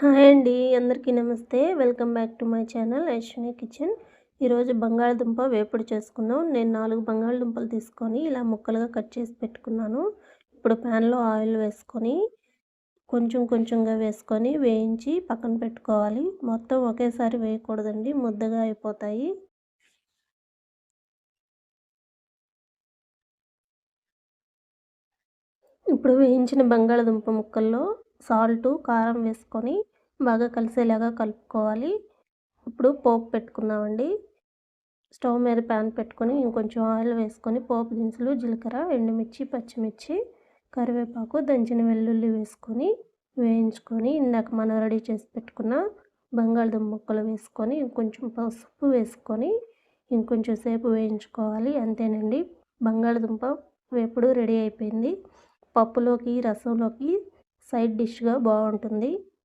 Hi అండి అందరికీ నమస్తే. Welcome back to my channel Aishwarya kitchen. ఈరోజు బంగాళదుంప వేపుడు చేసుకుందాం. నేను నాలుగు బంగాళదుంపలు తీసుకొని ఇలా ముక్కలుగా కట్ చేసి పెట్టుకున్నాను. ఇప్పుడు ప్యాన్లో ఆయిల్ వేసుకొని కొంచెం కొంచెంగా వేసుకొని వేయించి పక్కన పెట్టుకోవాలి. మొత్తం ఒకేసారి వేయకూడదండి ముద్దగా అయిపోతాయి. ఇప్పుడు వేయించిన బంగాళదుంప ముక్కల్లో సాల్టు కారం వేసుకొని బాగా కలిసేలాగా కలుపుకోవాలి. ఇప్పుడు పోపు పెట్టుకుందామండి. స్టవ్ మీద ప్యాన్ పెట్టుకొని ఇంకొంచెం ఆయిల్ వేసుకొని పోపు దినుసులు జీలకర్ర ఎండుమిర్చి పచ్చిమిర్చి కరివేపాకు దంచిన వెల్లుల్లి వేసుకొని వేయించుకొని ఇందాక మనం రెడీ చేసి పెట్టుకున్న బంగాళదుంప ముక్కలు వేసుకొని ఇంకొంచెం పసుపు వేసుకొని ఇంకొంచెం సేపు వేయించుకోవాలి. అంతేనండి. బంగాళదుంప వేపుడు రెడీ అయిపోయింది. పప్పులోకి రసంలోకి సైడ్ డిష్గా బాగుంటుంది.